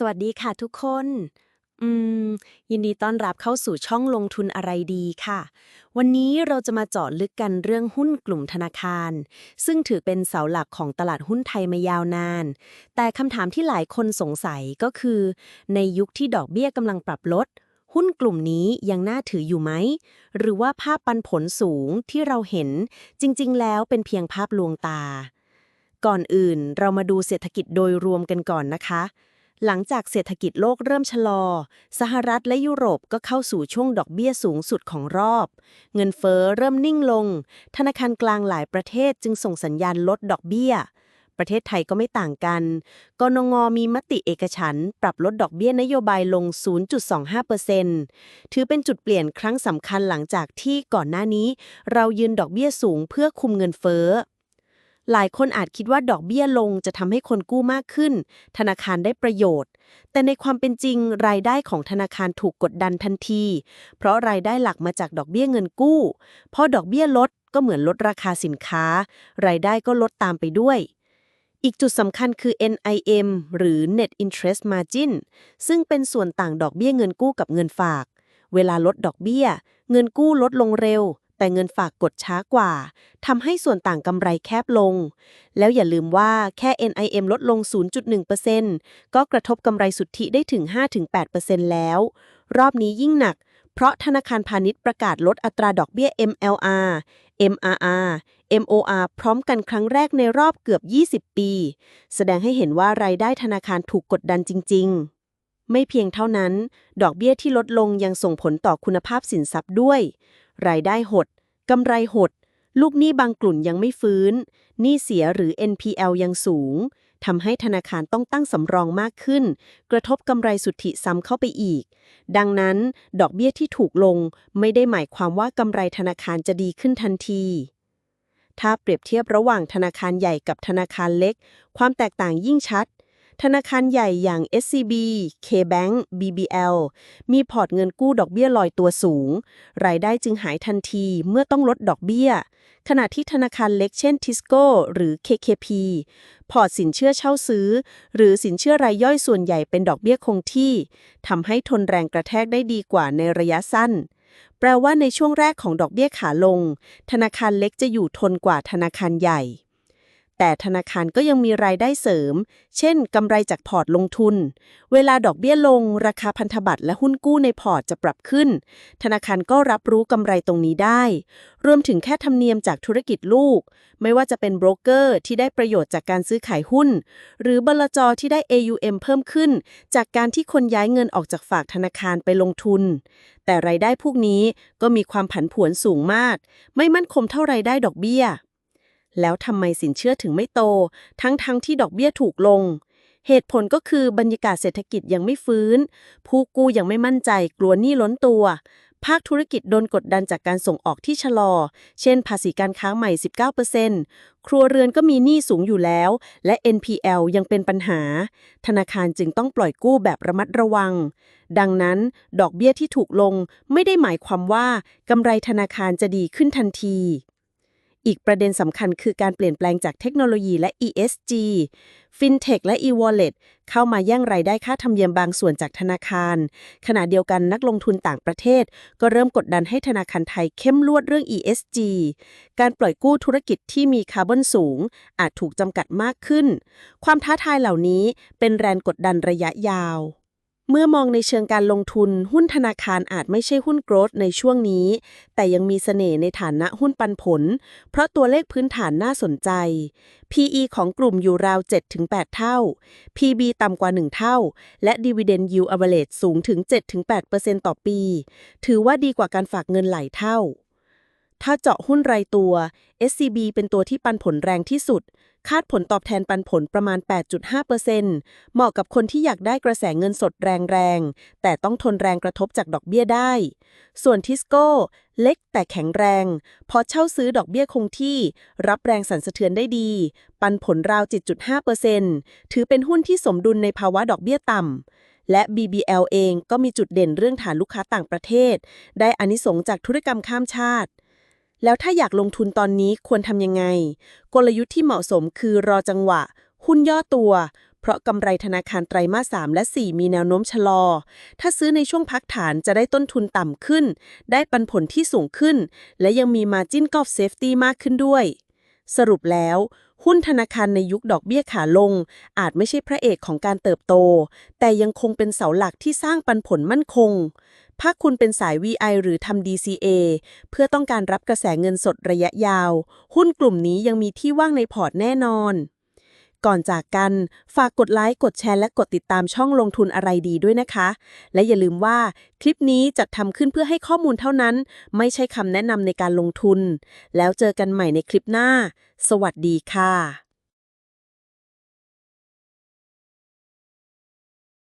สวัสดีค่ะทุกคน อืม ยินดีต้อนรับเข้าสู่ช่องลงทุนอะไรดีค่ะ วันนี้เราจะมาเจาะลึกกันเรื่องหุ้นกลุ่มธนาคาร ซึ่งถือเป็นเสาหลักของตลาดหุ้นไทยมายาวนาน แต่คำถามที่หลายคนสงสัยก็คือ ในยุคที่ดอกเบี้ยกำลังปรับลด หุ้นกลุ่มนี้ยังน่าถืออยู่ไหม หรือว่าภาพปันผลสูงที่เราเห็น จริง ๆ แล้วเป็นเพียงภาพลวงตา ก่อนอื่นเรามาดูเศรษฐกิจโดยรวมกันก่อนนะคะ หลังจากเศรษฐกิจโลกเริ่มชะลอ สหรัฐและยุโรปก็เข้าสู่ช่วงดอกเบี้ยสูงสุดของรอบ เงินเฟ้อเริ่มนิ่งลง ธนาคารกลางหลายประเทศจึงส่งสัญญาณลดดอกเบี้ย ประเทศไทยก็ไม่ต่างกัน กนงมีมติเอกฉันปรับลดดอกเบี้ยนโยบายลง 0.25%ถือเป็นจุดเปลี่ยนครั้งสำคัญหลังจากที่ก่อนหน้านี้ เรายืนดอกเบี้ยสูงเพื่อคุมเงินเฟ้อ หลายคนอาจคิดว่าดอกเบี้ยลงจะทำให้คนกู้มากขึ้น ธนาคารได้ประโยชน์ แต่ในความเป็นจริงรายได้ของธนาคารถูกกดดันทันที เพราะรายได้หลักมาจากดอกเบี้ยเงินกู้พอดอกเบี้ยลดก็เหมือนลดราคาสินค้า รายได้ก็ลดตามไปด้วยอีกจุดสำคัญคือ NIM หรือ Net Interest Margin ซึ่งเป็นส่วนต่างดอกเบี้ยเงินกู้กับเงินฝาก เวลาลดดอกเบี้ย เงินกู้ลดลงเร็ว แต่เงินฝากกดช้ากว่าทำให้ส่วนต่างกำไรแคบลง แล้วอย่าลืมว่าแค่ NIM ลดลง 0.1%ก็กระทบกำไรสุทธิได้ถึง 5-8%แล้ว รอบนี้ยิ่งหนัก เพราะธนาคารพาณิชย์ประกาศลดอัตราดอกเบี้ย MLR MRR MOR พร้อมกันครั้งแรกในรอบเกือบ 20 ปี แสดงให้เห็นว่ารายได้ธนาคารถูกกดดันจริง ๆไม่เพียงเท่านั้น ดอกเบี้ยที่ลดลงยังส่งผลต่อคุณภาพสินทรัพย์ด้วย รายได้หดกำไรหด ลูกหนี้บางกลุ่มยังไม่ฟื้น หนี้เสียหรือ NPL ยังสูงทำให้ธนาคารต้องตั้งสำรองมากขึ้น กระทบกำไรสุทธิซ้ำเข้าไปอีก ดังนั้น ดอกเบี้ยที่ถูกลงไม่ได้หมายความว่ากำไรธนาคารจะดีขึ้นทันที ถ้าเปรียบเทียบระหว่างธนาคารใหญ่กับธนาคารเล็ก ความแตกต่างยิ่งชัด ธนาคารใหญ่อย่าง SCB KBank BBL มีพอร์ตเงินกู้ดอกเบี้ยลอยตัวสูง รายได้จึงหายทันทีเมื่อต้องลดดอกเบี้ย ขณะที่ธนาคารเล็กเช่น Tisco หรือ KKP พอร์ตสินเชื่อเช่าซื้อ หรือสินเชื่อรายย่อยส่วนใหญ่เป็นดอกเบี้ยคงที่ทำให้ทนแรงกระแทกได้ดีกว่าในระยะสั้นแปลว่าในช่วงแรกของดอกเบี้ยขาลง ธนาคารเล็กจะอยู่ทนกว่าธนาคารใหญ่ แต่ธนาคารก็ยังมีรายได้เสริม เช่นกำไรจากพอร์ตลงทุน เวลาดอกเบี้ยลง ราคาพันธบัตรและหุ้นกู้ในพอร์ตจะปรับขึ้น ธนาคารก็รับรู้กำไรตรงนี้ได้ รวมถึงแค่ธรรมเนียมจากธุรกิจลูก ไม่ว่าจะเป็นโบรกเกอร์ที่ได้ประโยชน์จากการซื้อขายหุ้น หรือบลจที่ได้ AUM เพิ่มขึ้น จากการที่คนย้ายเงินออกจากฝากธนาคารไปลงทุน แต่รายได้พวกนี้ก็มีความผันผวนสูงมาก ไม่มั่นคงเท่ารายได้ดอกเบี้ย แล้วทำไมสินเชื่อถึงไม่โต ทั้งๆทที่ดอกเบี้ยถูกลง เหตุผลก็คือบรรยากาศเศรษฐกิจยังไม่ฟื้น ผู้กู้ยังไม่มั่นใจกลัวหนี้ล้นตัว ภาคธุรกิจโดนกดดันจากการส่งออกที่ชะลอ เช่น ภาษีการค้าใหม่ 19%ครัวเรือนก็มีหนี้สูงอยู่แล้ว และ NPL ยังเป็นปัญหา ธนาคารจึงต้องปล่อยกู้แบบระมัดระวัง ดังนั้น ดอกเบี้ยที่ถูกลงไม่ได้หมายความว่ากำไรธนาคารจะดีขึ้นทันที อีกประเด็นสำคัญคือการเปลี่ยนแปลงจากเทคโนโลยีและ ESG FinTech และ e-wallet เข้ามาแย่งรายได้ค่าธรรมเนียมบางส่วนจากธนาคาร ขณะเดียวกันนักลงทุนต่างประเทศ ก็เริ่มกดดันให้ธนาคารไทยเข้มลวดเรื่อง ESG การปล่อยกู้ธุรกิจที่มีคาร์บอนสูง อาจถูกจำกัดมากขึ้น ความท้าทายเหล่านี้เป็นแรงกดดันระยะยาว เมื่อมองในเชิงการลงทุน หุ้นธนาคารอาจไม่ใช่หุ้นโกรทในช่วงนี้ แต่ยังมีเสน่ห์ในฐานะหุ้นปันผล เพราะตัวเลขพื้นฐานน่าสนใจ PE ของกลุ่มอยู่ราว 7-8 เท่า PB ต่ำกว่า 1 เท่า และ Dividend Yield Average สูงถึง 7-8%ต่อปี ถือว่าดีกว่าการฝากเงินหลายเท่า ถ้าเจาะหุ้นรายตัว SCB เป็นตัวที่ปันผลแรงที่สุด คาดผลตอบแทนปันผลประมาณ 8.5%เหมาะกับคนที่อยากได้กระแสเงินสดแรงๆ แต่ต้องทนแรงกระทบจากดอกเบี้ยได้ ส่วนทิสโก้ เล็กแต่แข็งแรง พอเช่าซื้อดอกเบี้ยคงที่ รับแรงสั่นสะเทือนได้ดี ปันผลราว 7.5%ถือเป็นหุ้นที่สมดุลในภาวะดอกเบี้ยต่ำและ BBL เองก็มีจุดเด่นเรื่องฐานลูกค้าต่างประเทศ ได้อานิสงจากธุรกรรมข้ามชาติ แล้วถ้าอยากลงทุนตอนนี้ควรทำยังไง กลยุทธ์ที่เหมาะสมคือรอจังหวะ หุ้นย่อตัว เพราะกำไรธนาคารไตรมาส 3 และ 4 มีแนวโน้มชะลอ ถ้าซื้อในช่วงพักฐานจะได้ต้นทุนต่ำขึ้น ได้ปันผลที่สูงขึ้น และยังมี Margin of Safety มากขึ้นด้วย สรุปแล้วหุ้นธนาคารในยุคดอกเบี้ยขาลง อาจไม่ใช่พระเอกของการเติบโต แต่ยังคงเป็นเสาหลักที่สร้างปันผลมั่นคง ถ้าคุณเป็นสาย VI หรือทำ DCA เพื่อต้องการรับกระแสเงินสดระยะยาว หุ้นกลุ่มนี้ยังมีที่ว่างในพอร์ตแน่นอน ก่อนจากกัน ฝากกดไลค์ กดแชร์ และกดติดตามช่องลงทุนอะไรดีด้วยนะคะ และอย่าลืมว่าคลิปนี้จัดทำขึ้นเพื่อให้ข้อมูลเท่านั้น ไม่ใช่คำแนะนำในการลงทุน แล้วเจอกันใหม่ในคลิปหน้า สวัสดีค่ะ